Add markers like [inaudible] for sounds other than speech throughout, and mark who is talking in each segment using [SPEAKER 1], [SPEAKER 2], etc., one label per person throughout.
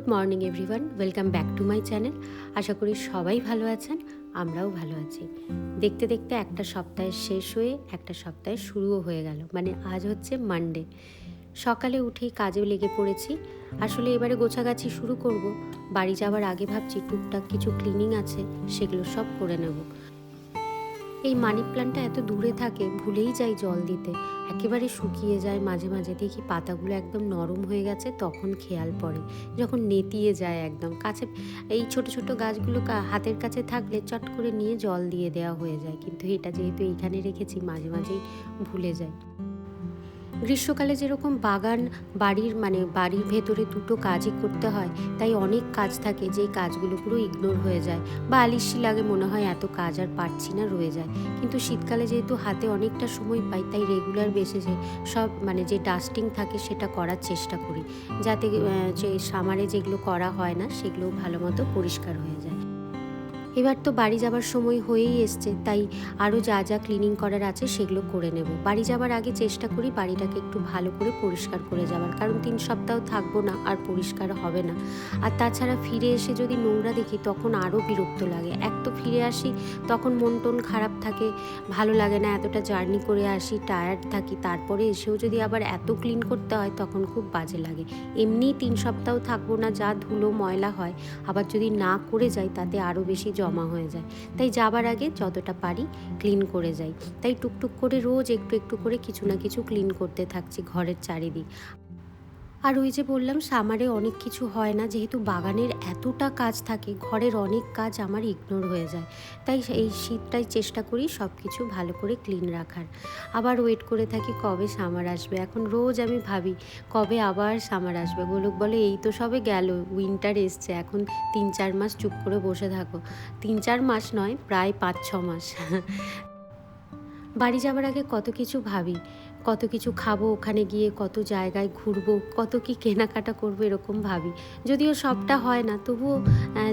[SPEAKER 1] Good morning everyone, welcome back to my channel. আশা করি সবাই ভালো আছেন, আমরাও ভালো আছি। দেখতে দেখতে একটা সপ্তাহের শেষ হয়ে একটা সপ্তাহে শুরুও হয়ে গেল মানে আজ হচ্ছে মানডে সকালে উঠেই কাজেও লেগে পড়েছি, আসলে এবারে গোছাগাছি শুরু করব। বাড়ি যাওয়ার আগে ভাবছি টুকটাক কিছু ক্লিনিং আছে, সেগুলো সব করে নেব। এই মানি প্ল্যান্টটা এত দূরে থাকে, ভুলেই যাই জল দিতে। একেবারে শুকিয়ে যায় মাঝে মাঝে। দেখি পাতাগুলো একদম নরম হয়ে গেছে, তখন খেয়াল পড়ে। যখন নেতিয়ে যায় একদম। কাছে এই ছোট ছোট গাছগুলো হাতের কাছে থাকলে চট করে নিয়ে জল দিয়ে দেওয়া হয়ে যায়। কিন্তু এটা যেহেতু এইখানে রেখেছি, মাঝে মাঝেই ভুলে যাই গ্রীষ্মকালে যেরকম বাগান, বাড়ির মানে বাড়ির ভেতরে দুটো কাজই করতে হয়, তাই অনেক কাজ থাকে যেই কাজগুলো পুরো ইগনোর হয়ে যায় বা আলিসি লাগে মনে হয় এত কাজ আর পারছি না রয়ে যায়। কিন্তু শীতকালে যেহেতু হাতে অনেকটা সময় পাই, তাই রেগুলার বেসিসে সব মানে যে ডাস্টিং থাকে সেটা করার চেষ্টা করি। যাতে যে সামারে যেগুলো করা হয় না, সেগুলো ভালো মতো পরিষ্কার হয়ে যায়। এবার তো বাড়ি যাবার সময় হয়েই এসছে, তাই আরও যা যা ক্লিনিং করার আছে সেগুলো করে নেব। বাড়ি যাবার আগে চেষ্টা করি বাড়িটাকে একটু ভালো করে পরিষ্কার করে যাওয়ার, কারণ তিন সপ্তাহ থাকব না আর পরিষ্কার হবে না। আর তাছাড়া ফিরে এসে যদি নোংরা দেখি তখন আরও বিরক্ত লাগে। এক তো ফিরে আসি, তখন মন টন খারাপ থাকে, ভালো লাগে না এতটা জার্নি করে আসি টায়ার্ড থাকি, তারপরে এসেও যদি আবার এত ক্লিন করতে হয় তখন খুব বাজে লাগে। এমনিই তিন সপ্তাহ থাকব না, যা ধুলো ময়লা হয়, আবার যদি না করে যাই তাতে আরও বেশি জমা হয়ে যায়। তাই যাবার আগে যতটা পারি ক্লিন করে যাই। তাই টুকটুক করে রোজ একটু একটু করে কিছু না কিছু ক্লিন করতে থাকছি ঘরের চারিদিক। আর ওই যে বললাম, সামারে অনেক কিছু হয় না। যেহেতু বাগানের এতটা কাজ থাকে, ঘরের অনেক কাজ আমার ইগনোর হয়ে যায়। তাই এই শীতটাই চেষ্টা করি সব কিছু ভালো করে ক্লিন রাখার। আবার ওয়েট করে থাকি কবে সামার আসবে। এখন রোজ আমি ভাবি, কবে আবার সামার আসবে? গোলক বলে, এই তো সবে গেল উইন্টার এসছে। এখন তিন চার মাস চুপ করে বসে থাকো। তিন চার মাস নয়, প্রায় পাঁচ ছ মাস। বাড়ি যাওয়ার আগে কত কিছু ভাবি। কত কিছু খাব ওখানে গিয়ে, কত জায়গায় ঘুরবো, কত কি কেনাকাটা করব এরকম ভাবি। যদিও সবটা হয় না, তবুও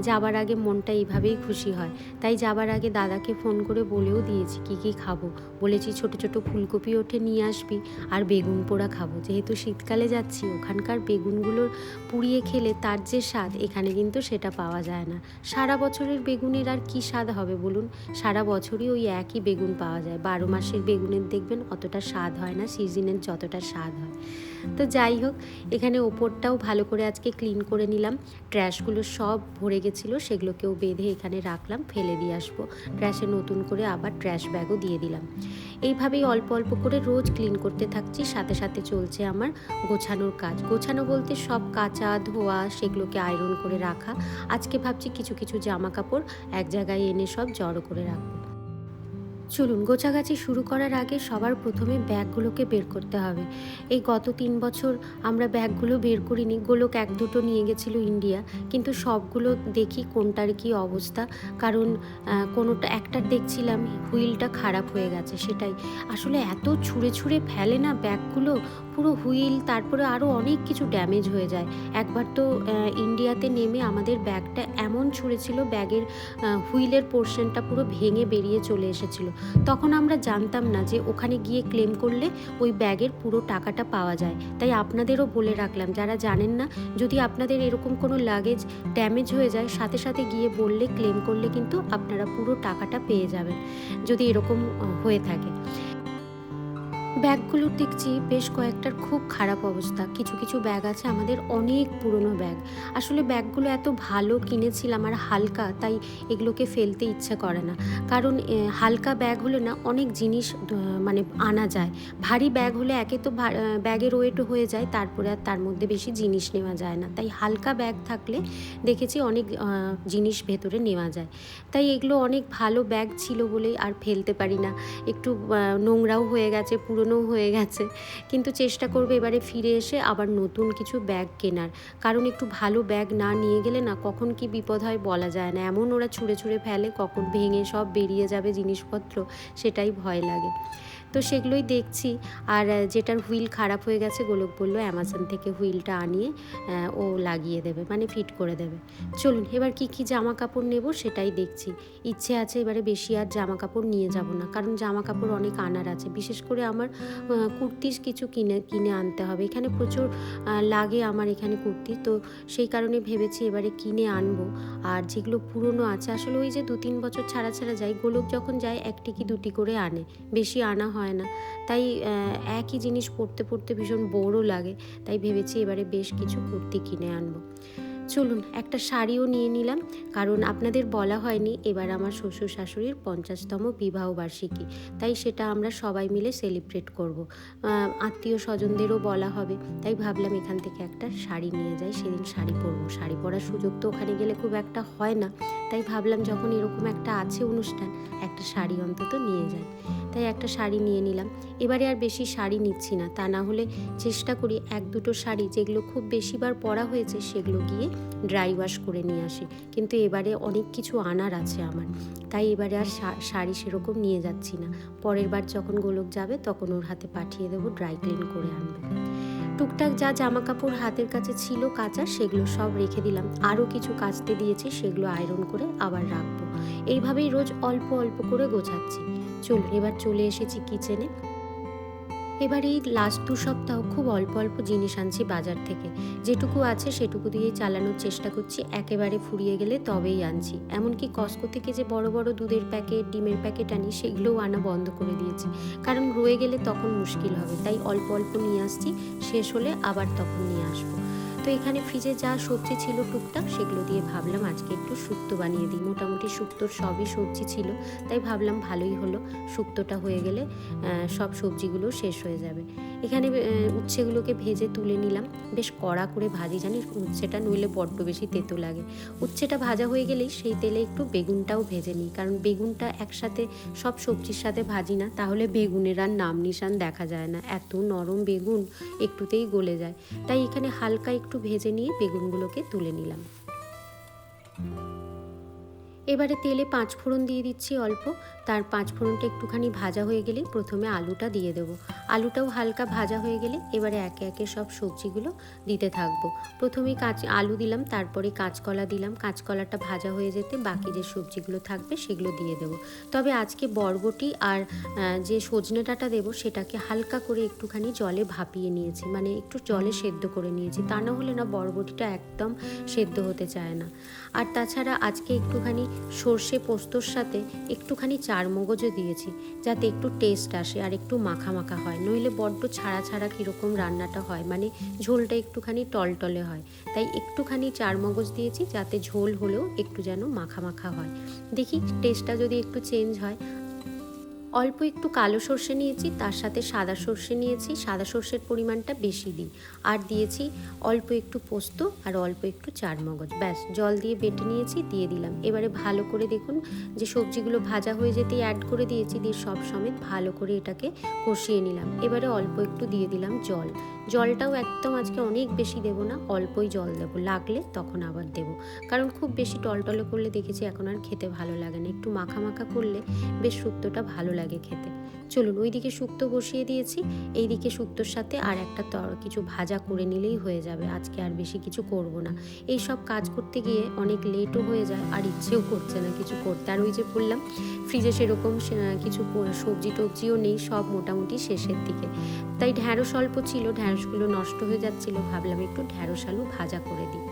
[SPEAKER 1] যাবার আগে মনটা এইভাবেই খুশি হয়। তাই যাবার আগে দাদাকে ফোন করে বলেও দিয়েছি, কি কি খাব? বলেছি, ছোট ছোট ফুলকপি ওঠে, নিয়ে আসবি, আর বেগুন পোড়া খাব। যেহেতু শীতকালে যাচ্ছি, ওখানকার বেগুনগুলো পুড়িয়ে খেলে তার যে স্বাদ, এখানে কিন্তু সেটা পাওয়া যায় না। সারা বছরের বেগুনের আর কি স্বাদ হবে বলুন? সারা বছরই ওই একই বেগুন পাওয়া যায়। বারো মাসের বেগুনের দেখবেন, অতটা স্বাদ হয় না, সিজনের যতটা স্বাদ হয়। তো যাই হোক, এখানে ওপরটাও ভালো করে আজকে ক্লিন করে নিলাম। ট্র্যাশগুলো সব ভরে গেছিল, সেগুলোকেও বেঁধে এখানে রাখলাম, ফেলে দিয়ে আসব। ট্র্যাশে নতুন করে আবার ট্র্যাশ ব্যাগও দিয়ে দিলাম। এইভাবেই অল্প অল্প করে রোজ ক্লিন করতে থাকছি, সাথে সাথে চলছে আমার গোছানোর কাজ। গোছানো বলতে সব কাচা ধোয়া, সেগুলোকে আয়রন করে রাখা। আজকে ভাবছি কিছু কিছু জামা কাপড় এক জায়গায় এনে সব জড়ো করে রাখব। চলুন, গোছাগাছি শুরু করার আগে সবার প্রথমে ব্যাগগুলোকে বের করতে হবে। এই গত তিন বছর আমরা ব্যাগগুলো বের করিনি, গোলক এক দুটো নিয়ে গেছিল ইন্ডিয়া, কিন্তু সবগুলো দেখি কোনটার কি অবস্থা, কারণ কোনোটা একটার দেখছিলাম হুইলটা খারাপ হয়ে গেছে, সেটাই। আসলে এত ছুঁড়ে ছুঁড়ে ফেলে না ব্যাগগুলো, পুরো হুইল, তারপরে আরও অনেক কিছু ড্যামেজ হয়ে যায়। একবার তো ইন্ডিয়াতে নেমে আমাদের ব্যাগটা এমন ছুঁড়েছিল, ব্যাগের হুইলের পোর্শনটা পুরো ভেঙে বেরিয়ে চলে এসেছিল। তখন আমরা জানতাম না যে ওখানে গিয়ে ক্লেম করলে ওই ব্যাগের পুরো টাকাটা পাওয়া যায়। তাই আপনাদেরও বলে রাখলাম, যারা জানেন না, যদি আপনাদের এরকম কোনো লাগেজ ড্যামেজ হয়ে যায়, সাথে সাথে গিয়ে বললে ক্লেম করলে কিন্তু আপনারা পুরো টাকাটা পেয়ে যাবেন, যদি এরকম হয়ে থাকে। ব্যাগগুলোর দেখছি বেশ কয়েকটার খুব খারাপ অবস্থা। কিছু কিছু ব্যাগ আছে আমাদের অনেক পুরনো ব্যাগ। আসলে ব্যাগগুলো এত ভালো কিনেছিলাম আর হালকা, তাই এগুলোকে ফেলতে ইচ্ছে করে না। কারণ হালকা ব্যাগ হলে না অনেক জিনিস মানে আনা যায়। ভারী ব্যাগ হলে একে তো ব্যাগের ওয়েটও হয়ে যায়, তারপরে আর তার মধ্যে বেশি জিনিস নেওয়া যায় না। তাই হালকা ব্যাগ থাকলে দেখেছি অনেক জিনিস ভেতরে নেওয়া যায়। তাই এগুলো অনেক ভালো ব্যাগ ছিল বলেই আর ফেলতে পারি না। একটু নোংরাও হয়ে গেছে পুরনোও হয়ে গেছে। কিন্তু চেষ্টা করবে এবারে ফিরে এসে আবার নতুন কিছু ব্যাগ কেনার। কারণ একটু ভালো ব্যাগ না নিয়ে গেলে না কখন কি বিপদ হয় বলা যায় না। এমন ওরা ছুঁড়ে ছুঁড়ে ফেলে, কখন ভেঙে সব বেরিয়ে যাবে জিনিসপত্র, সেটাই ভয় লাগে। তো সেগুলোই দেখছি। আর যেটার হুইল খারাপ হয়ে গেছে, গোলক বলল, অ্যামাজন থেকে হুইলটা আনিয়ে ও লাগিয়ে দেবে মানে ফিট করে দেবে। চলুন, এবার কি কি জামা কাপড় নেব সেটাই দেখছি। ইচ্ছে আছে এবারে বেশি আর জামা কাপড় নিয়ে যাব না, কারণ জামা কাপড় অনেক আনার আছে। বিশেষ করে আমার কুর্তিস কিছু কিনে কিনে আনতে হবে। এখানে প্রচুর লাগে আমার এখানে কুর্তি, তো সেই কারণে ভেবেছি এবারে কিনে আনব। আর যেগুলো পুরনো আছে, আসলে ওই যে দু তিন বছর ছাড়া ছাড়া যায়, গোলক যখন যায়, একটি কি দুটি করে আনে। বেশি আনা হয় না। তাই একই জিনিস পড়তে পড়তে ভীষণ বোরও লাগে। তাই ভেবেছি এবারে বেশ কিছু কুর্তি কিনে আনব। চলুন, একটা শাড়িও নিয়ে নিলাম, কারণ আপনাদের বলা হয়নি এবার আমার শ্বশুর শাশুড়ির পঞ্চাশতম বিবাহ বার্ষিকী, তাই সেটা আমরা সবাই মিলে সেলিব্রেট করব। আত্মীয় স্বজনদেরও বলা হবে, তাই ভাবলাম এখান থেকে একটা শাড়ি নিয়ে যাই, সেদিন শাড়ি পরবো। শাড়ি পরার সুযোগ তো ওখানে গেলে খুব একটা হয় না, তাই ভাবলাম যখন এরকম একটা আছে অনুষ্ঠান, একটা শাড়ি অন্তত নিয়ে যাই। তাই একটা শাড়ি নিয়ে নিলাম, এবারে আর বেশি শাড়ি নিচ্ছি না, তা না হলে চেষ্টা করি এক দুটো শাড়ি, যেগুলো খুব বেশিবার পরা হয়েছে, সেগুলো গিয়ে ড্রাই ওয়াশ করে নিয়ে আসি। কিন্তু এবারে অনেক কিছু আনার আছে আমার। তাই এবারে আর শাড়ি সেরকম নিয়ে যাচ্ছি না। পরের বার যখন গোলক যাবে তখন ওর হাতে পাঠিয়ে দেবো ড্রাই ক্লিন করে আনবে। টুকটাক যা জামা কাপড় হাতের কাছে ছিল কাচা সেগুলো সব রেখে দিলাম। আরও কিছু কাচতে দিয়েছি, সেগুলো আয়রন করে আবার রাখব। এইভাবেই রোজ অল্প অল্প করে গোছাচ্ছি। চল, এবার চলে এসেছি কিচেনে এবার এই লাস্ট দু সপ্তাহ খুব অল্প অল্প জিনিস আনছি বাজার থেকে। যেটুকু আছে সেটুকু দিয়ে চালানোর চেষ্টা করছি, একেবারে ফুরিয়ে গেলে তবেই আনছি। এমনকি কস্কো থেকে যে বড় বড় দুধের প্যাকেট ডিমের প্যাকেট আনি, সেগুলোও আনা বন্ধ করে দিয়েছি। কারণ রয়ে গেলে তখন মুশকিল হবে। তাই অল্প অল্প নিয়ে আসছি, শেষ হলে আবার তখন নিয়ে আসব। তো এখানে ফ্রিজে যা সবজি ছিল টুকটাক, সেগুলো দিয়ে ভাবলাম আজকে একটু শুক্তো বানিয়ে দিই। মোটামুটি শুক্তোর সবই সবজি ছিল, তাই ভাবলাম ভালোই হলো, শুক্তোটা হয়ে গেলে সব সবজিগুলো শেষ হয়ে যাবে। এখানে উচ্ছেগুলোকে ভেজে তুলে নিলাম। বেশ কড়া করে ভাজি, জানিস? উচ্ছেটা নইলে বড্ড বেশি তেতো লাগে। উচ্ছেটা ভাজা হয়ে গেলেই সেই তেলে একটু বেগুনটাও ভেজে নিই, কারণ বেগুনটা একসাথে সব সবজির সাথে ভাজি না, তাহলে বেগুনের আর নাম নিশান দেখা যায় না। এত নরম বেগুন, একটুতেই গলে যায়। তাই এখানে হালকা একটু ভেজে নিয়ে বেগুনগুলোকে তুলে নিলাম। এবারে তেলে পাঁচ ফোড়ন দিয়ে দিচ্ছি অল্প। তার পাঁচ ফোড়নটা একটুখানি ভাজা হয়ে গেলে প্রথমে আলুটা দিয়ে দেবো। আলুটাও হালকা ভাজা হয়ে গেলে এবারে একে একে সব সবজিগুলো দিতে থাকব। প্রথমে কাঁচ, আলু দিলাম, তারপরে কাঁচকলা দিলাম। কাঁচকলাটা ভাজা হয়ে যেতে বাকি যে সবজিগুলো থাকবে সেগুলো দিয়ে দেবো। তবে আজকে বরবটি আর যে সজনে ডাঁটা দেবো সেটাকে হালকা করে একটুখানি জলে ভাপিয়ে নিয়েছি। মানে একটু জলে সেদ্ধ করে নিয়েছি। তা না হলে না বরবটিটা একদম সেদ্ধ হতে চায় না। আর তাছাড়া আজকে একটুখানি সর্ষে পোস্তর সাথে একটুখানি চার মগজও দিয়েছি, যাতে একটু টেস্ট আসে আর একটু মাখা মাখা হয়। নইলে বড্ড ছাড়া ছাড়া কীরকম রান্নাটা হয় মানে ঝোলটা একটুখানি টলটলে হয়। তাই একটুখানি চার মগজ দিয়েছি, যাতে ঝোল হলেও একটু যেন মাখা মাখা হয়। দেখি টেস্টটা যদি একটু চেঞ্জ হয় অল্প একটু কালো সর্ষে নিয়েছি, তার সাথে সাদা সর্ষে নিয়েছি, সাদা সর্ষের পরিমাণটা বেশি দিই। আর দিয়েছি অল্প একটু পোস্ত আর অল্প একটু চার মগজ ব্যাস, জল দিয়ে বেটে নিয়েছি, দিয়ে দিলাম। এবারে ভালো করে দেখুন যে সবজিগুলো ভাজা হয়ে যেতেই অ্যাড করে দিয়েছি, দিয়ে সব সমেত ভালো করে এটাকে কষিয়ে নিলাম। এবারে অল্প একটু দিয়ে দিলাম জল। জলটাও একদম আজকে অনেক বেশি দেবো না, অল্পই জল দেবো। লাগলে তখন আবার দেবো। কারণ খুব বেশি টলটলে করলে দেখেছি এখন আর খেতে ভালো লাগে না। একটু মাখা মাখা করলে বেশ শুক্তোটা ভালো লাগে খেতে। চলুন, ওইদিকে শুক্তো বসিয়ে দিয়েছি। এইদিকে শুক্তোর সাথে আর একটা তর, কিছু ভাজা করে নিলেই হয়ে যাবে। আজকে আর বেশি কিছু করব না। এই সব কাজ করতে গিয়ে অনেক লেটও হয়ে যায় আর ইচ্ছেও করছে না কিছু করতে। আর ওই যে বললাম ফ্রিজে সেরকম কিছু সবজি টবজিও নেই, সব মোটামুটি শেষের দিকে। তাই ঢ্যাঁড়স অল্প ছিল, ঢ্যাঁড়সগুলো নষ্ট হয়ে যাচ্ছিল। ভাবলাম একটু ঢ্যাঁড়স আলু ভাজা করে দিই।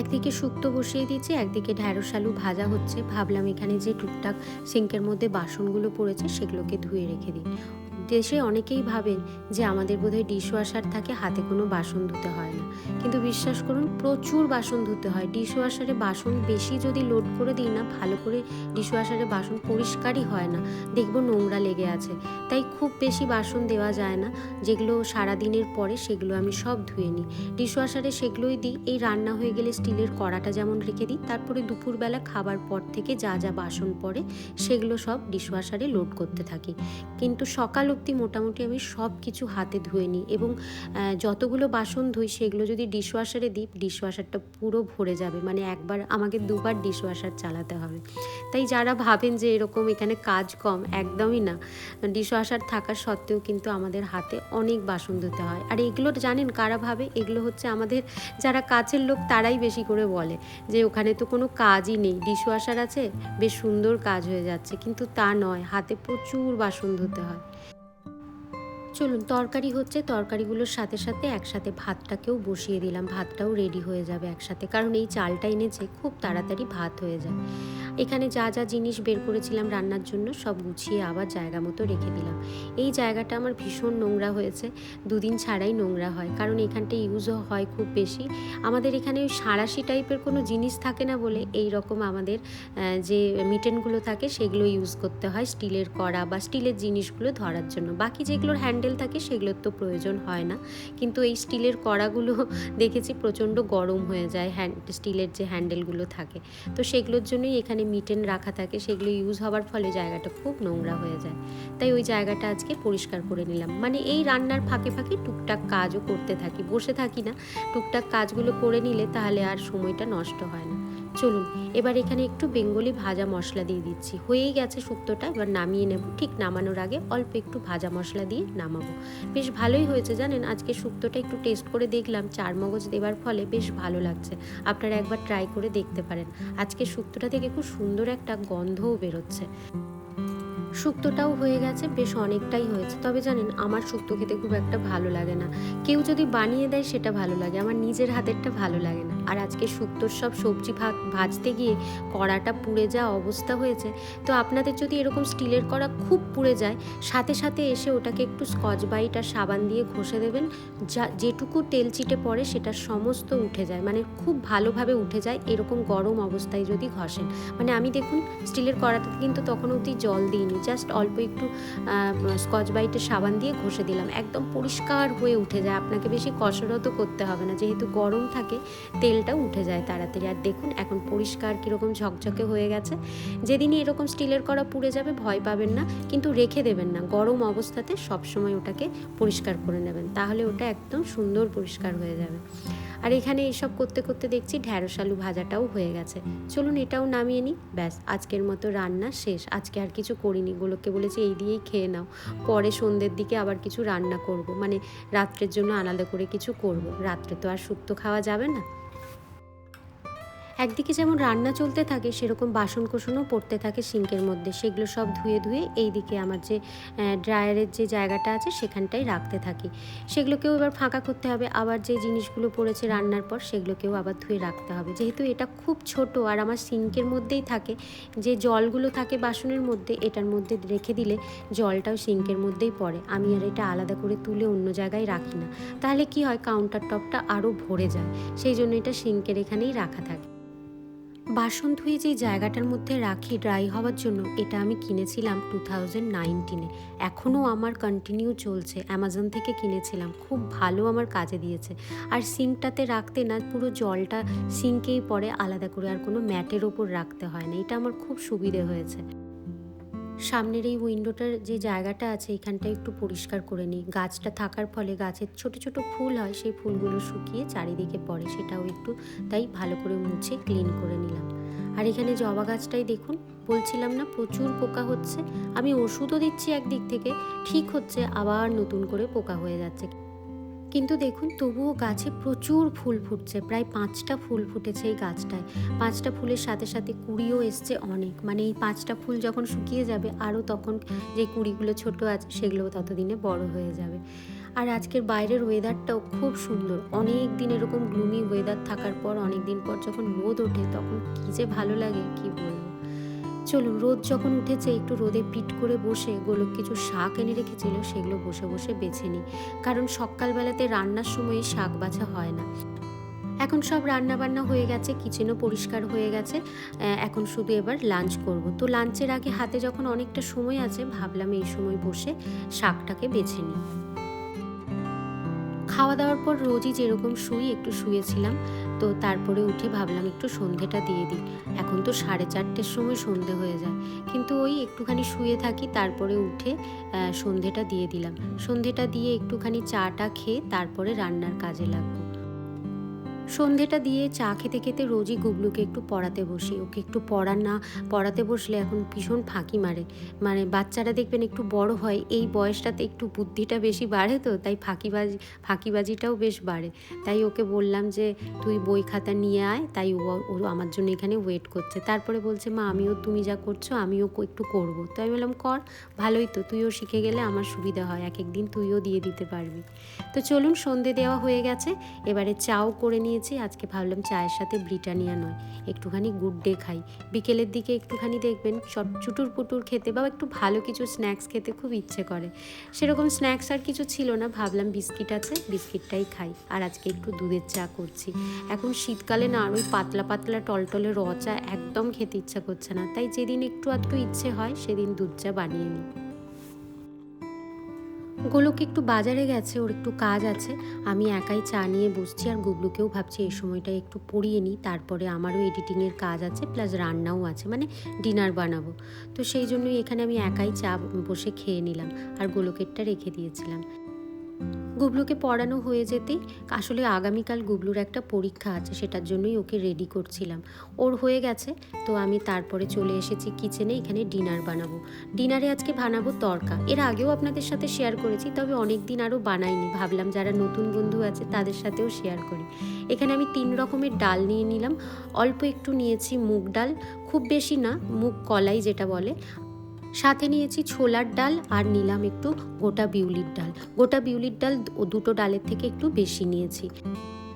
[SPEAKER 1] একদিকে শুক্তো বসিয়ে দিয়েছি, একদিকে ঢ্যাঁড়স আলু ভাজা হচ্ছে। ভাবলাম এখানে যে টুকটাক সিঙ্কের মধ্যে বাসনগুলো পড়েছে সেগুলোকে ধুয়ে রেখে দিই। দেশে অনেকেই ভাবেন যে আমাদের বোধহয় ডিশওয়াশার থাকে, হাতে কোনো বাসন ধুতে হয় না। কিন্তু বিশ্বাস করুন, প্রচুর বাসন ধুতে হয়। ডিশওয়াশারে বাসন বেশি যদি লোড করে দিই না, ভালো করে ডিশওয়াশারে বাসন পরিষ্কারই হয় না। দেখব নোংরা লেগে আছে। তাই খুব বেশি বাসন দেওয়া যায় না। যেগুলো সারা দিনের পরে সেগুলো আমি সব ধুয়ে নিই। ডিশওয়াশারে সেগুলোই দিই। এই রান্না হয়ে গেলে স্টিলের কড়াটা যেমন রেখে দিই, তারপরে দুপুরবেলা খাবার পর থেকে যা যা বাসন পড়ে, সেগুলো সব ডিশওয়াশারে লোড করতে থাকি। কিন্তু সকাল অবধি মোটামুটি আমি সব কিছু হাতে ধুয়ে নিই এবং যতগুলো বাসন ধুই সেগুলো যদি ডিশওয়াশারে দিই ডিশওয়াশারটা পুরো ভরে যাবে। মানে একবার আমাকে দুবার ডিশওয়াশার চালাতে হবে। তাই যারা ভাবেন যে এরকম এখানে কাজ কম, একদমই না। ডিশওয়াশার থাকার সত্ত্বেও কিন্তু আমাদের হাতে অনেক বাসন ধুতে হয়। আর এগুলো জানেন কারা ভাবে? এগুলো হচ্ছে আমাদের যারা কাছের লোক তারাই বেশি করে বলে যে ওখানে তো কোনো কাজই নেই। ডিশওয়াশার আছে, বেশ সুন্দর কাজ হয়ে যাচ্ছে। কিন্তু তা নয়, হাতে প্রচুর বাসন ধুতে হয়। চলুন, তরকারি হচ্ছে তরকারিগুলোর সাথে সাথে একসাথে ভাতটাকেও বসিয়ে দিলাম। ভাতটাও রেডি হয়ে যাবে একসাথে। কারণ এই চালটা এনেছে, খুব তাড়াতাড়ি ভাত হয়ে যায়। এখানে যা যা জিনিস বের করেছিলাম রান্নার জন্য সব গুছিয়ে আবার জায়গা মতো রেখে দিলাম। এই জায়গাটা আমার ভীষণ নোংরা হয়েছে। দুদিন ছাড়াই নোংরা হয়। কারণ এখানটা ইউজও হয় খুব বেশি। আমাদের এখানে ওই সাঁড়াশি টাইপের কোনো জিনিস থাকে না বলে এই রকম আমাদের যে মিটেনগুলো থাকে সেগুলো ইউজ করতে হয় স্টিলের কড়া বা স্টিলের জিনিসগুলো ধরার জন্য। বাকি যেগুলোর হ্যান্ডেল থাকে সেগুলোর তো প্রয়োজন হয় না। কিন্তু এই স্টিলের কড়াগুলো [laughs] দেখেছি প্রচণ্ড গরম হয়ে যায় হ্যান্ড, স্টিলের যে হ্যান্ডেলগুলো থাকে। তো সেগুলোর জন্যই এখানে মিটেন রাখা থাকে, সেগুলো ইউজ হওয়ার ফলে জায়গাটা খুব নোংরা হয়ে যায়। তাই ওই জায়গাটা আজকে পরিষ্কার করে নিলাম। মানে এই রান্নার ফাঁকে ফাঁকে টুকটাক কাজও করতে থাকি, বসে থাকি না। টুকটাক কাজগুলো করে নিলে তাহলে আর সময়টা নষ্ট হয় না। চলুন, এবার এখানে একটু বেঙ্গলি ভাজা মশলা দিয়ে দিচ্ছি। হয়েই গেছে শুক্তোটা, এবার নামিয়ে নেব। ঠিক নামানোর আগে অল্প একটু ভাজা মশলা দিয়ে নামাবো। বেশ ভালোই হয়েছে জানেন, আজকে শুক্তোটা একটু টেস্ট করে দেখলাম, চার মগজ দেওয়ার ফলে বেশ ভালো লাগছে। আপনারা একবার ট্রাই করে দেখতে পারেন। আজকে শুক্তোটা থেকে খুব সুন্দর একটা গন্ধও বেরোচ্ছে। শুক্তোটাও হয়ে গেছে, বেশ অনেকটাই হয়েছে। তবে জানেন, আমার শুক্তো খেতে খুব একটা ভালো লাগে না। কেউ যদি বানিয়ে দেয়, সেটা ভালো লাগে। আমার নিজের হাতেরটা ভালো লাগে না। আর আজকে শুক্তোর সব সবজি ভাত ভাজতে গিয়ে কড়াটা পুড়ে যাওয়া অবস্থা হয়েছে, তো আপনাদের যদি এরকম স্টিলের কড়া খুব পুড়ে যায়, সাথে সাথে এসে ওটাকে একটু স্কচ বাইট আর সাবান দিয়ে ঘষে দেবেন। যা, যেটুকু তেল চিটে পড়ে, সেটা সমস্ত উঠে যায়। মানে খুব ভালোভাবে উঠে যায়, এরকম গরম অবস্থায় যদি ঘষেন। মানে আমি দেখুন, স্টিলের কড়াতে কিন্তু তখন অবধি জল দিইনি। জাস্ট অল্প একটু স্কচ বাইটের সাবান দিয়ে ঘষে দিলাম। একদম পরিষ্কার হয়ে উঠে যায়। আপনাকে বেশি কসরতও করতে হবে না। যেহেতু গরম থাকে তেলটা উঠে যায় তাড়াতাড়ি। আর দেখুন, এখন পরিষ্কার কীরকম ঝকঝকে হয়ে গেছে। যেদিনই এরকম স্টিলের কড়া পুড়ে যাবে, ভয় পাবেন না। কিন্তু রেখে দেবেন না। গরম অবস্থাতে সবসময় ওটাকে পরিষ্কার করে নেবেন। তাহলে ওটা একদম সুন্দর পরিষ্কার হয়ে যাবে। আর এখানে এসব করতে করতে দেখছি ঢ্যাঁড়স আলু ভাজাটাও হয়ে গেছে। চলুন এটাও নামিয়ে নিই। ব্যাস, আজকের মতো রান্না শেষ। আজকে আর কিছু করিনি। গোলককে বলেছি এই দিয়েই খেয়ে নাও। পরে সন্ধ্যের দিকে আবার কিছু রান্না করব। মানে রাত্রের জন্য আলাদা করে কিছু করব। রাত্রে তো আর শুক্তো খাওয়া যাবে না। একদিকে যেমন রান্না চলতে থাকে, সেরকম বাসন কোসনও পড়তে থাকে সিঙ্কের মধ্যে। সেগুলো সব ধুয়ে ধুয়ে এই দিকে আমার যে ড্রায়ারের যে জায়গাটা আছে সেখানটাই রাখতে থাকি। সেগুলোকেও এবার ফাঁকা করতে হবে। আবার যে জিনিসগুলো পড়েছে রান্নার পর সেগুলোকেও আবার ধুয়ে রাখতে হবে। যেহেতু এটা খুব ছোট আর আমার সিঙ্কের মধ্যেই থাকে, যে জলগুলো থাকে বাসনের মধ্যে, এটার মধ্যে রেখে দিলে জলটাও সিঙ্কের মধ্যেই পড়ে। আমি আর এটা আলাদা করে তুলে অন্য জায়গায় রাখি না। তাহলে কি হয়? কাউন্টার টপটা আরও ভরে যায়। সেই জন্য এটা সিঙ্কের এখানেই রাখা থাকে। বাসন ধুয়ে যে জায়গাটার মধ্যে রাখি ড্রাই হওয়ার জন্য, এটা আমি কিনেছিলাম টু থাউজেন্ড নাইনটিনে এখনও আমার কন্টিনিউ চলছে। অ্যামাজন থেকে কিনেছিলাম। খুব ভালো আমার কাজে দিয়েছে। আর সিঙ্কটাতে রাখতে না, পুরো জলটা সিঙ্কেই পরে আলাদা করে আর কোনো ম্যাটের ওপর রাখতে হয় না। এটা আমার খুব সুবিধে হয়েছে। সামনের এই উইন্ডোটার যে জায়গাটা আছে, এখানটা একটু পরিষ্কার করে নিই। গাছটা থাকার ফলে গাছের ছোট ছোট ফুল হয়, সেই ফুলগুলো শুকিয়ে চারিদিকে পড়ে, সেটাও একটু তাই ভালো করে মুছে ক্লিন করে নিলাম। আর এখানে জবা গাছটাই দেখুন, বলছিলাম না প্রচুর পোকা হচ্ছে। আমি ওষুধও দিচ্ছি একদিক থেকে, ঠিক হচ্ছে, আবার নতুন করে পোকা হয়ে যাচ্ছে। কিন্তু দেখুন, তবুও গাছে প্রচুর ফুল ফুটছে। প্রায় পাঁচটা ফুল ফুটেছে এই গাছটায়। পাঁচটা ফুলের সাথে সাথে কুড়িও এসছে অনেক। মানে এই পাঁচটা ফুল যখন শুকিয়ে যাবে, আরও তখন যে কুড়িগুলো ছোট আছে, সেগুলোও ততদিনে বড় হয়ে যাবে। আর আজকের বাইরের ওয়েদারটাও খুব সুন্দর। অনেক দিন এরকম গ্লুমি ওয়েদার থাকার পর, অনেক দিন পর যখন রোদ ওঠে, তখন কী যে ভালো লাগে, কি বলব? চলুন, রোদ যখন উঠেছে, একটু রোদে পিট করে বসে গোলক কিছু শাক এনে রেখেছিল, সেগুলো বসে বসে বেছে নিই। কারণ সকালবেলাতে রান্নার সময় শাক বাছা হয় না। এখন সব রান্না বান্না হয়ে গেছে, কিচেনও পরিষ্কার হয়ে গেছে। এখন শুধু এবার লাঞ্চ করব। তো লাঞ্চের আগে হাতে যখন অনেকটা সময় আছে, ভাবলাম এই সময় বসে শাকটাকে বেছে নিই। খাওয়া দাওয়ার পর রোজই যেরকম শুই, একটু শুয়েছিলাম। তো তারপরে উঠে ভাবলাম একটু সন্ধেটা দিয়ে দিই। এখন তো সাড়ে চারটের সময় সন্ধে হয়ে যায়। কিন্তু ওই একটুখানি শুয়ে থাকি, তারপরে উঠে সন্ধেটা দিয়ে দিলাম। সন্ধেটা দিয়ে একটুখানি চাটা খেয়ে তারপরে রান্নার কাজে লাগবো। সন্ধেটা দিয়ে চা খেতে খেতে রোজই গুবলুকে একটু পড়াতে বসি। ওকে একটু পড়ার না, পড়াতে বসলে এখন ভীষণ ফাঁকি মারে। মানে বাচ্চারা দেখবেন একটু বড় হয়, এই বয়সটাতে একটু বুদ্ধিটা বেশি বাড়ে তো, তাই ফাঁকিবাজি, ফাঁকিবাজিটাও বেশ বাড়ে। তাই ওকে বললাম যে, তুই বই খাতা নিয়ে আয়, তাই ও ও আমার জন্য এখানে ওয়েট করছে। তারপরে বলছে, মা, আমিও, তুমি যা করছ, আমিও একটু করব। তো আমি বললাম, কর, ভালোই তো, তুইও শিখে গেলে আমার সুবিধা হয় এক একদিন তুইও দিয়ে দিতে পারবি। তো চলুন, সন্ধে দেওয়া হয়ে গেছে, এবারে চাও করে নিয়েছি আজকে ভাবলাম চায়ের সাথে ব্রিটানিয়া নয়, একটুখানি গুড ডে খাই। বিকেলের দিকে একটুখানি দেখবেন, সব চুটুর পুটুর খেতে বা একটু ভালো কিছু স্ন্যাক্স খেতে খুব ইচ্ছে করে। সেরকম স্ন্যাক্স আর কিছু ছিল না, ভাবলাম বিস্কিট আছে, বিস্কিটটাই খাই। আর আজকে একটু দুধের চা করছি। এখন শীতকালে না আর ওই পাতলা পাতলা টলটলে র চা একদম খেতে ইচ্ছা করছে না। তাই যেদিন একটু আধটু ইচ্ছে হয়, সেদিন দুধ চা বানিয়ে নিই। গোলক একটু বাজারে গেছে, ওর একটু কাজ আছে। আমি একাই চা নিয়ে বসছি আর গুগলুকেও ভাবছি এই সময়টা একটু পড়িয়ে নিই। তারপরে আমারও এডিটিংয়ের কাজ আছে, প্লাস রান্নাও আছে মানে ডিনার বানাবো। তো সেই জন্যই এখানে আমি একাই চা বসে খেয়ে নিলাম আর গোলকেরটা রেখে দিয়েছিলাম। গুবলুকে পড়ানো হয়ে যেতেই আসলে আগামীকাল গুবলুর একটা পরীক্ষা আছে, সেটার জন্যই ওকে রেডি করছিলাম। ওর হয়ে গেছে, তো আমি তারপরে চলে এসেছি কিচেনে এখানে ডিনার বানাবো। ডিনারে আজকে বানাবো তরকা। এর আগেও আপনাদের সাথে শেয়ার করেছি, তবে অনেক দিন আরও বানাইনি। ভাবলাম যারা নতুন বন্ধু আছে, তাদের সাথেও শেয়ার করি। এখানে আমি তিন রকমের ডাল নিয়ে নিলাম। অল্প একটু নিয়েছি মুগ ডাল। খুব বেশি না, মুগ কলাই যেটা বলে। সাথে নিয়েছি ছোলার ডাল আর নিলাম একটু গোটা বিউলির ডাল। গোটা বিউলির ডাল ও দুটো ডালের থেকে একটু বেশি নিয়েছি।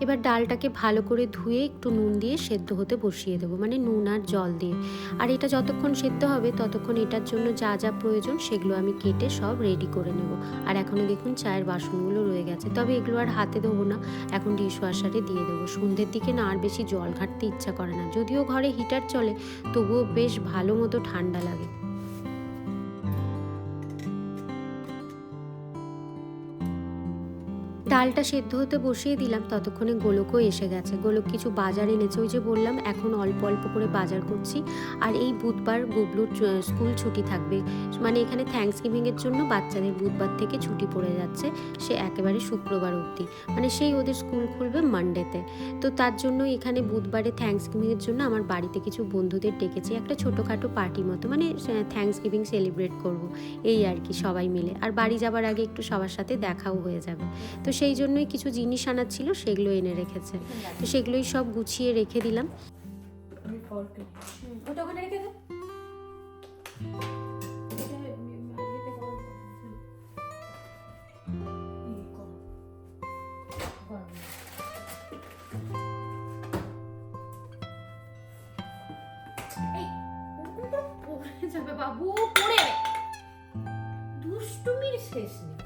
[SPEAKER 1] এবার ডালটাকে ভালো করে ধুয়ে একটু নুন দিয়ে সেদ্ধ হতে বসিয়ে দেবো মানে নুন আর জল দিয়ে। আর এটা যতক্ষণ সেদ্ধ হবে ততক্ষণ এটার জন্য যা যা প্রয়োজন সেগুলো আমি কেটে সব রেডি করে নেব। আর এখনও দেখুন চায়ের বাসনগুলো রয়ে গেছে, তবে এগুলো আর হাতে দেবো না। এখন ডিশ ওয়াশারে দিয়ে দেবো। সন্ধ্যের দিকে না আর বেশি জল ঘাটতে ইচ্ছা করে না, যদিও ঘরে হিটার চলে, তবুও বেশ ভালো মতো ঠান্ডা লাগে। ডালটা সেদ্ধ হতে বসিয়ে দিলাম, ততক্ষণে গোলকও এসে গেছে। গোলক কিছু বাজার এনেছে, ওই যে বললাম, এখন অল্প অল্প করে বাজার করছি। আর এই বুধবার গুবলুর স্কুল ছুটি থাকবে। মানে এখানে থ্যাঙ্কস গিভিংয়ের জন্য বাচ্চাদের বুধবার থেকে ছুটি পড়ে যাচ্ছে, সে একেবারে শুক্রবার অবধি। মানে সেই ওদের স্কুল খুলবে মানডেতে তো তার জন্য এখানে বুধবারে থ্যাঙ্কস গিভিংয়ের জন্য আমার বাড়িতে কিছু বন্ধুদের ডেকেছি, একটা ছোটোখাটো পার্টি মতো মানে থ্যাঙ্কস গিভিং সেলিব্রেট করব, এই আর কি সবাই মিলে। আর বাড়ি যাবার আগে একটু সবার সাথে দেখাও হয়ে যাবে। তো সেই জন্যই কিছু জিনিস আনার ছিল সেগুলো এনে রেখেছে। তো সেগুলোই সব গুছিয়ে রেখে দিলাম। ওটা ওখানে রেখে দে।
[SPEAKER 2] বাবু পড়ে দুষ্টুমির শেষ নেই।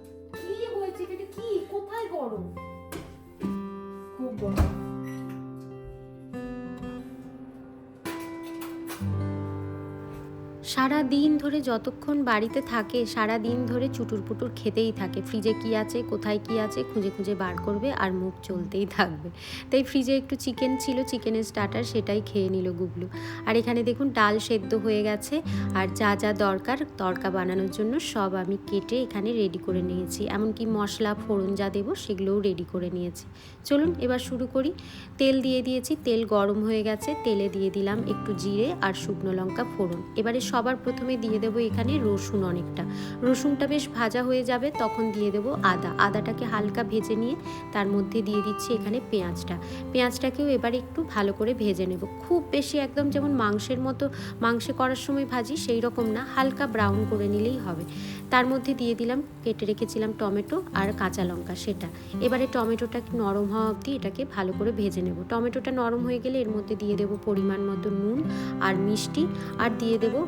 [SPEAKER 1] সারা দিন ধরে যতক্ষণ বাড়িতে থাকে, সারা দিন ধরে চুটুর পুটুর খেতেই থাকে। ফ্রিজে কি আছে, কোথায় কি আছে, খুঁজে খুঁজে বার করবে আর মুখ চলতেই থাকবে। তাই ফ্রিজে একটু চিকেন ছিল, চিকেনের স্টার্টার সেটাই খেয়ে নিল গুবলু আর এখানে দেখুন, ডাল সেদ্ধ হয়ে গেছে। আর যা যা দরকার তড়কা বানানোর জন্য সব আমি কেটে এখানে রেডি করে নিয়েছি। এমনকি মশলা, ফোড়ন যা দেবো সেগুলোও রেডি করে নিয়েছি। চলুন এবার শুরু করি। তেল দিয়ে দিয়েছি, তেল গরম হয়ে গেছে। তেলে দিয়ে দিলাম একটু জিরে আর শুকনো লঙ্কা, ফোড়ন। এবারে সবার প্রথমে দিয়ে দেবো এখানে রসুন অনেকটা। রসুনটা বেশ ভাজা হয়ে যাবে, তখন দিয়ে দেবো আদা। আদাটাকে হালকা ভেজে নিয়ে তার মধ্যে দিয়ে দিচ্ছি এখানে পেঁয়াজটা। পেঁয়াজটাকেও এবার একটু ভালো করে ভেজে নেব। খুব বেশি একদম যেমন মাংসের মতো, মাংসে করার সময় ভাজি সেই রকম না, হালকা ব্রাউন করে নিলেই হবে। তার মধ্যে দিয়ে দিলাম, কেটে রেখেছিলাম টমেটো আর কাঁচা লঙ্কা সেটা। এবারে টমেটোটা নরম হওয়া অবধি এটাকে ভালো করে ভেজে নেব। টমেটোটা নরম হয়ে গেলে এর মধ্যে দিয়ে দেবো পরিমাণ মতো নুন আর মিষ্টি। আর দিয়ে দেবো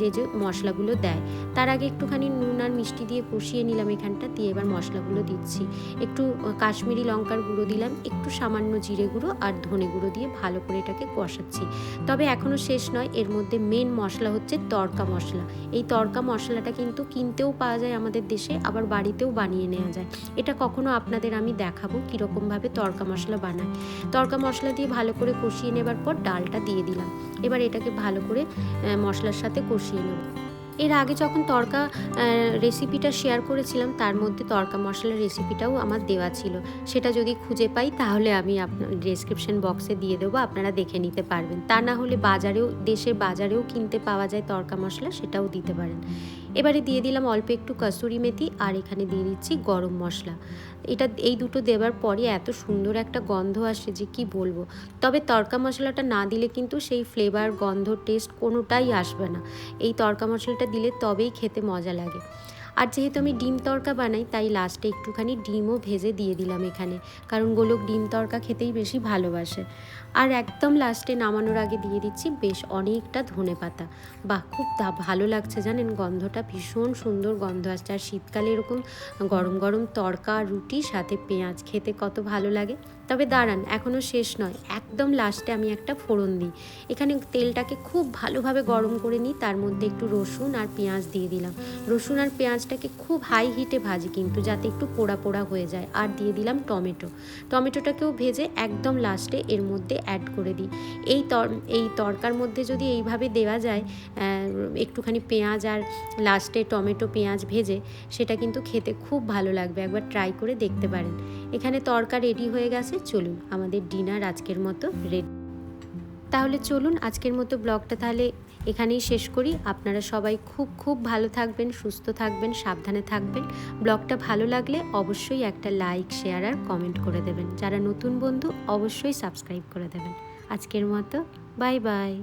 [SPEAKER 1] যে যে মশলাগুলো দেয়। তার আগে একটুখানি নুন আর মিষ্টি দিয়ে কষিয়ে নিলাম এখানটা, দিয়ে এবার মশলাগুলো দিচ্ছি। একটু কাশ্মীরি লঙ্কার গুঁড়ো দিলাম, একটু সামান্য জিরে গুঁড়ো আর ধনে গুঁড়ো দিয়ে ভালো করে এটাকে কষাচ্ছি। তবে এখনও শেষ নয়, এর মধ্যে মেন মশলা হচ্ছে তড়কা মশলা। এই তড়কা মশলাটা কিন্তু কিনতেও পাওয়া যায় আমাদের দেশে, আবার বাড়িতেও বানিয়ে নেওয়া যায়। এটা কখনো আপনাদের আমি দেখাবো কীরকমভাবে তড়কা মশলা বানায়। তড়কা মশলা দিয়ে ভালো করে কষিয়ে নেবার পর ডালটা দিয়ে দিলাম। এবার এটাকে ভালো করে মশলার সাথে কষিয়ে নেব। এর আগে যখন তরকা রেসিপিটা শেয়ার করেছিলাম, তার মধ্যে তরকা মশলার রেসিপিটাও আমার দেওয়া ছিল। সেটা যদি খুঁজে পাই, তাহলে আমি আপনার ডিসক্রিপশন বক্সে দিয়ে দেবো, আপনারা দেখে নিতে পারবেন। তা না হলে বাজারেও, দেশের বাজারেও কিনতে পাওয়া যায় তরকা মশলা, সেটাও দিতে পারেন। এবারে দিয়ে দিলাম অল্প একটু কসুরি মেথি আর এখানে দিয়ে দিচ্ছি গরম মশলা। এটা এই দুটো দেওয়ার পরে এত সুন্দর একটা গন্ধ আসে যে কি বলব? তবে তরকা মশলাটা না দিলে কিন্তু সেই ফ্লেভার গন্ধ টেস্ট কোনোটাই আসবে না। এই তড়কা মশলাটা দিলে তবেই খেতে মজা লাগে। আর যেহেতু আমি ডিম তড়কা বানাই, তাই লাস্টে একটুখানি ডিমও ভেজে দিয়ে দিলাম এখানে। কারণ গোলক ডিম তড়কা খেতেই বেশি ভালোবাসে। আর একদম লাস্টে নামানোর আগে দিয়ে দিচ্ছি বেশ অনেকটা ধনে পাতা। বাহ, খুব দা- ভালো লাগছে জানেন, গন্ধটা ভীষণ সুন্দর গন্ধ আসছে। আর শীতকালে এরকম গরম গরম তড়কা, রুটি, সাথে পেঁয়াজ খেতে কত ভালো লাগে। তবে দাঁড়ান এখনও শেষ নয়। একদম লাস্টে আমি একটা ফোড়ন দিই। এখানে তেলটাকে খুব ভালোভাবে গরম করে নিই, তার মধ্যে একটু রসুন আর পেঁয়াজ দিয়ে দিলাম। রসুন আর পেঁয়াজটাকে খুব হাই হিটে ভাজি কিন্তু যাতে একটু পোড়া পোড়া হয়ে যায়। আর দিয়ে দিলাম টমেটো। টমেটোটাকেও ভেজে একদম লাস্টে এর মধ্যে অ্যাড করে দিই। এই তর, এই তরকার মধ্যে যদি এইভাবে দেওয়া যায় একটুখানি পেঁয়াজ আর লাস্টে টমেটো পেঁয়াজ ভেজে, সেটা কিন্তু খেতে খুব ভালো লাগবে। একবার ট্রাই করে দেখতে পারেন। এখানে তরকা রেডি হয়ে গেছে। চলুন আমাদের ডিনার আজকের মতো রেডি তাহলে চলুন আজকের মতো ব্লগটা তাহলে এখানেই শেষ করি। আপনারা সবাই খুব খুব ভালো থাকবেন, সুস্থ থাকবেন, সাবধানে থাকবেন। ব্লগটা ভালো লাগলে অবশ্যই একটা লাইক, শেয়ার আর কমেন্ট করে দেবেন। যারা নতুন বন্ধু অবশ্যই সাবস্ক্রাইব করে দেবেন। আজকের মতো, বাই বাই।